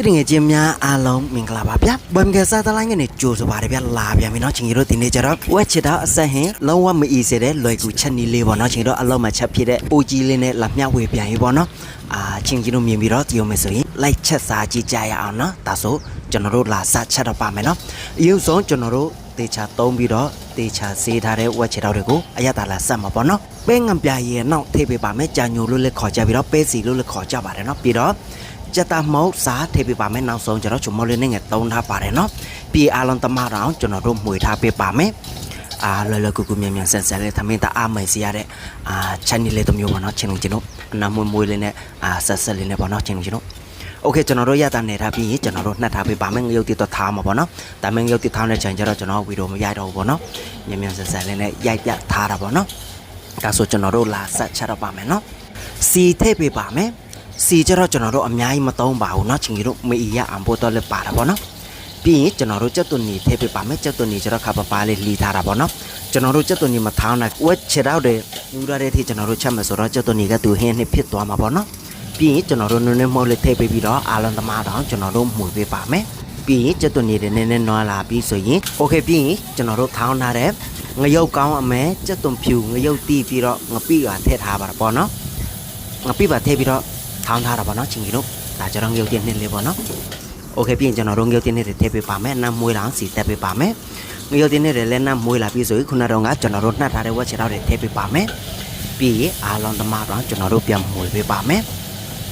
တငယ်ချင်းများအားလုံးမင်္ဂလာပါဗျာဘွမ်ကစားတလိုင်းကနေကြိုဆိုပါတယ်ဗျာလာပြန်ပြီเนาะချင်းကြီးတို့ဒီနေ့ကျတော့ဝက်ချစ်တော့အဆက်ဟင်လုံးဝမအီစေတဲ့လွယ်ကူချက်နီးလေးပေါ့เนาะချင်းတို့အလုံးမချက်ဖြစ်တဲ့အိုကြီးလေးနဲ့လာမျှဝေပြန်ပြီပေါ့เနာะအာချင်းကြီးတို့မြင်ပြီးတော့ကြည့်အောင်မယ်ဆိုရင်လိုက်ချက်စားကြည့်ကြရအောင်เนาะဒါဆိုကျွန်တော်တို့လာစချက်တော့ပါမယ်เนาะအရင်ဆုံးကျွန်တော်တို့တေချာသုံးပြီးတော့တေချာစေးထားတဲ့ဝက်ချစ်တော့တွေကိုအရတာလာဆက်မှာပေါ့เนาะပဲငံပြရဲနောက်ထိပ်ပေးပါမယ်ကြာညိုလို့လည်းခေါ်ကြပြီးတော့ပဲစီလို့လည်းခေါ်ကြပါတယ်เนาะပြီးတော့ ကြက်သားမုတ်စားထည့်ပေးပါမယ်နောက်ဆုံးကျွန်တော်ချုံမလေးနဲ့ငယ်သုံးထားပါတယ်နော်ပြီးအားလုံးတမတော်ကျွန်တော်တို့မှွေထားပေးပါမယ်အာလွယ်လွယ်ကူကူမြန်မြန်ဆန်ဆန်လေးသမင်းတအားမယ်စီရတဲ့အာချန်နီလေးတစ်မျိုးပါနော်ချင်းချင်းတို့အနာမွေမွေလေးနဲ့အာဆက်ဆက်လေးနဲ့ပေါ့နော်ချင်းချင်းတို့โอเคကျွန်တော်တို့ရတာနေထားပြီးရင်ကျွန်တော်တို့နှက်ထားပေးပါမယ်ငရုတ်တိတော့ထားမှာပေါ့နော်ဒါမှငရုတ်တိထားတဲ့ချိန်ကျတော့ကျွန်တော်ဗီဒီယိုမရိုက်တော့ဘူးပေါ့နော်မြန်မြန်ဆန်ဆန်လေးနဲ့ရိုက်ပြထားတာပေါ့နော်ဒါဆိုကျွန်တော်တို့လာဆက်ချက်တော့ပါမယ်နော်စီထည့်ပေးပါမယ် စီကြတော့ကျွန်တော်တို့အများကြီးမသုံးပါဘူးเนาะချင်းကြီးတို့မအီရအောင်ဖို့တော့လည်းပါတာပေါ့နော်ပြီးရင်ကျွန်တော်တို့ကြက်သွန်နီထည့်ပေးပါမယ်ကြက်သွန်နီကျတော့ခါပပါလေးလှီထားတာပေါ့နော်ကျွန်တော်တို့ကြက်သွန်နီမထောင်းနိုင်ဝက်ချတော့တယ်ယူရတဲ့အထိကျွန်တော်တို့ချက်မယ်ဆိုတော့ကြက်သွန်နီကသူဟင်းနှစ်ဖြစ်သွားမှာပေါ့နော်ပြီးရင်ကျွန်တော်တို့နည်းနည်းမဟုတ်လေးထည့်ပေးပြီးတော့အာလွန်သမားတောင်ကျွန်တော်တို့မှုပေးပါမယ်ပြီးရင်ကြက်သွန်နီတွေနည်းနည်းနွားလာပြီးဆိုရင်โอเคပြီးရင်ကျွန်တော်တို့ထောင်းထားတဲ့ငရုတ်ကောင်းအမဲကြက်သွန်ဖြူငရုတ်တီးပြီးတော့ငပိကထည့်ထားပါတော့ပေါ့နော်ငပိပါထည့်ပြီးတော့ ထောင်းထားတာပေါ့နော်ချင်းကြီးတို့ဒါကျွန်တော်ငုတ်တင်နှစ်လေးပေါ့နော်โอเคပြီးရင်ကျွန်တော်တို့ငုတ်တင်နှစ်တွေထည့်ပေးပါမယ်နမ်းမွေးလောင်စီတက်ပေးပါမယ်ငုတ်တင်နှစ်တွေလည်းနမ်းမွေးလာပြီးဆိုရင်ခုနတော့ကကျွန်တော်တို့နှက်ထားတဲ့ဝက်ချေတော့တွေထည့်ပေးပါမယ်ပြီးရင်အားလုံးသမားတော့ကျွန်တော်တို့ပြန်မွေးပေးပါမယ်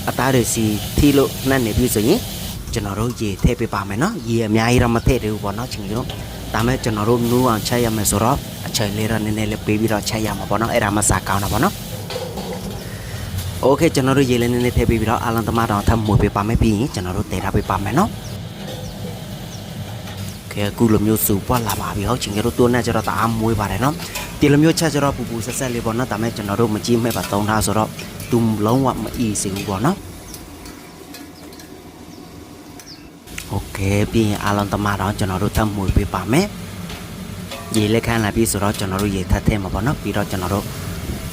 အသားတွေစီထီလို့နှက်နေပြီးဆိုရင်ကျွန်တော်တို့ရေထည့်ပေးပါမယ်နော်ရေအများကြီးတော့မထည့်သေးဘူးပေါ့နော်ချင်းကြီးတို့ဒါမဲ့ကျွန်တော်တို့နူးအောင်ချက်ရမယ်ဆိုတော့အချိန်လေးတော့နည်းနည်းလေးပေးပြီးတော့ချက်ရမှာပေါ့နော်အဲ့ဒါမှစားကောင်းတာပေါ့နော် โอเคကျွန်တော်တို့ရေလည်းနည်းနည်းထည့်ပေးပြီးတော့အာလန်သမားတောင်ထပ်မှုပေးပါမယ်ပြီးရင်ကျွန်တော်တို့တည်ထားပေးပါမယ်နော်ကဲအခုလိုမျိုးစူပွားလာပါပြီဟုတ်ချင်ကြတို့တိုးနဲ့ကျတော့တအားမွေးပါတယ်နော်ဒီလိုမျိုးချက်ကျတော့ပူပူဆက်ဆက်လေးပေါ့နော်ဒါမဲ့ကျွန်တော်တို့မကြည့်မဲ့ပါသုံးထားဆိုတော့သူလုံးဝမအီစင်ဘူးပေါ့နော်โอเคပြီးရင်အာလန်သမားတောင်ကျွန်တော်တို့ထပ်မှုပေးပါမယ်ရေလက်ခံလာပြီဆိုတော့ကျွန်တော်တို့ရေထပ်ထည့်မှာပေါ့နော်ပြီးတော့ကျွန်တော်တို့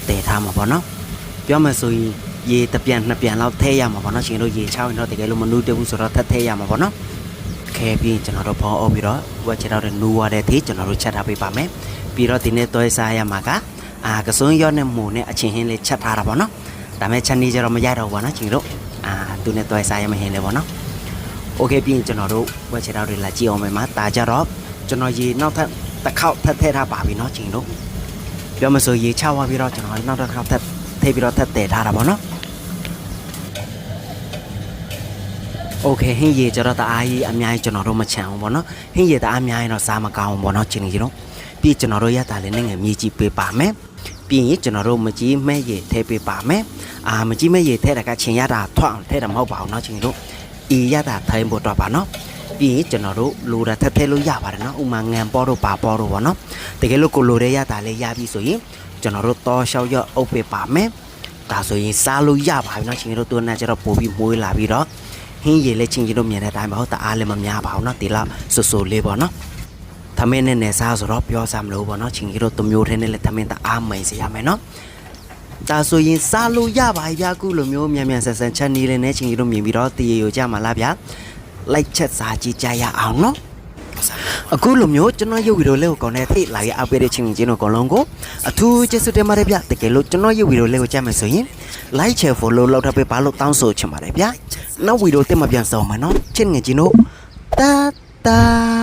တည်ထားမှာပေါ့နော် ပြောမယ်ဆိုရင်ရေတစ်ပြန်နှစ်ပြန်လောက်ထဲရမှာပေါ့နော်ရှင်တို့ရေချောင်းရင်တော့တကယ်လို့မနူးတဘူးဆိုတော့ထပ်ထဲရမှာပေါ့နော်ခဲပြီးကျွန်တော်တို့ဖောင်းအောင်ပြီးတော့ဝက်ချက်တော့နူးရတဲ့အထိကျွန်တော်တို့ချက်ထားပေးပါမယ်ပြီးတော့ဒီနေ့တွဲစားရမှာကအာကစွန်းရော့နဲ့မူနဲ့အချင်းဟင်းလေးချက်ထားတာပေါ့နော်ဒါမဲ့ချက်နေကြတော့မရတော့ဘူးပေါ့နော်ရှင်တို့အာသူနဲ့တွဲစားရမဟင်းလေးပေါ့နော်โอเคပြီးရင်ကျွန်တော်တို့ဝက်ချက်တော့တွေလာကြည့်အောင်မယ်မှာဒါကြတော့ကျွန်တော်ရေနောက်ထပ်တစ်ခေါက်ထပ်ထဲထားပါပြီเนาะရှင်တို့ပြောမဆိုရေချသွားပြီးတော့ကျွန်တော်နောက်တစ်ခေါက်ထပ် ထည့်ပြီးတော့ထပ်တည်ထားတာပေါ့နော်โอเคဟင်းရေကျတော့တအားကြီးအများကြီးကျွန်တော်တို့မချန်ဘူးပေါ့နော်ဟင်းရေတအားအများကြီးတော့စားမကောင်းဘူးပေါ့နော်ချင်းကြီးတို့ပြီးကျွန်တော်တို့ရတာလေးနဲ့ငယ်မြေကြီးပေးပါမယ်ပြီးရင်ကျွန်တော်တို့မကြီးမဲ့ရေထည့်ပေးပါမယ်အာမကြီးမဲ့ရေထည့်တာကချင်းရတာထွက်အောင်ထည့်တာမဟုတ်ပါဘူးเนาะချင်းကြီးတို့အီရတာထိုင်းဖို့တော့ပါနော်ပြီးရ င်ကျွန်တော်တို့လိုတာထပ်ထည့်လို့ရပါတယ်နော်ဥမာငံပေါ်တို့ပါပေါ်တို့ပေါ့နော်တကယ်လို့ကိုလိုတဲ့ရတာလေးရပြီဆိုရင် ကျွန်တော်တို့တောလျှောက်ရအုပ်ပေးပါမယ်ဒါဆိုရင်စားလို့ရပါပြီเนาะချင်းတို့တွန်းနေကြတော့ပို့ပြီးမွေးလာပြီးတော့ဟင်းရည်လေးချင်းချင်းတို့မြင်တဲ့အတိုင်းပါဟုတ်တအားလည်းမများပါဘူးเนาะဒီလောက်ဆူဆူလေးပေါ့เนาะသမင်းနဲ့နေစားဆိုတော့ပြောစားမလို့ပေါ့เนาะချင်းချင်းတို့တမျိုးထဲနဲ့လည်းသမင်းတအားမိန်စေရမယ်เนาะဒါဆိုရင်စားလို့ရပါပြီဗျာခုလိုမျိုးမြန်မြန်ဆန်ဆန်ချက်နေလေးနဲ့ချင်းချင်းတို့မြင်ပြီးတော့တရေကိုကြမှာလားဗျာ လိုက်ချက်စာကြည့်ကြရအောင်နော်အခုလိုမျိုးကျွန်တော်ရုပ်ဗီဒီယိုလေးကိုကောင်းတဲ့ထိတ်လာရအပေးတဲ့ချင်းချင်းတို့အကုန်လုံးကိုအထူးကျေးဇူးတင်ပါတယ်ဗျတကယ်လို့ကျွန်တော်ရုပ်ဗီဒီယိုလေးကိုကြည့်မယ်ဆိုရင် like share follow လောက်ထပ်ပေးပါလို့တောင်းဆိုချင်ပါတယ်ဗျနောက်ဗီဒီယိုတက်မှပြန်ဆောင်မယ်နော်ချင်းငယ်ချင်းတို့တာတာ